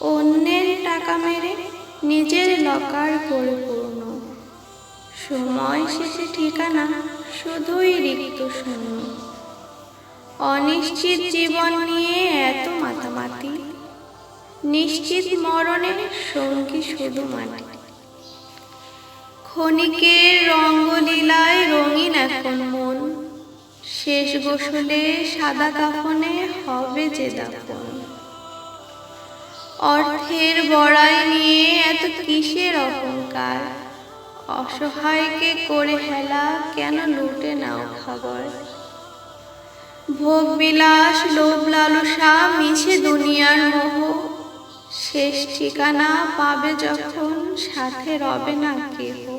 অন্যের টাকা মেরে নিজের লকার করে পূর্ণ সময় শেষে ঠিকানা শুধুই রিক্ত শূন্য। অনিশ্চিত জীবন নিয়ে এত মাতামাতি। নিশ্চিত মরণের সঙ্গী শুধু মাটি। ক্ষণিকের রঙ্গলীলায় রঙিন এখন মন। শেষ গোসলে সাদা কাফনে হবে যে দাফন। অর্থের বড়াই নিয়ে এত কিসের অহংকার? অসহায়কে করে হেলা কেন লুটে নাও খাবার? ভোগ বিলাস লোভ লালসা মিছে দুনিয়ার মোহ। শেষ ঠিকানা পাবে যখন, সাথে রবে না কেহ।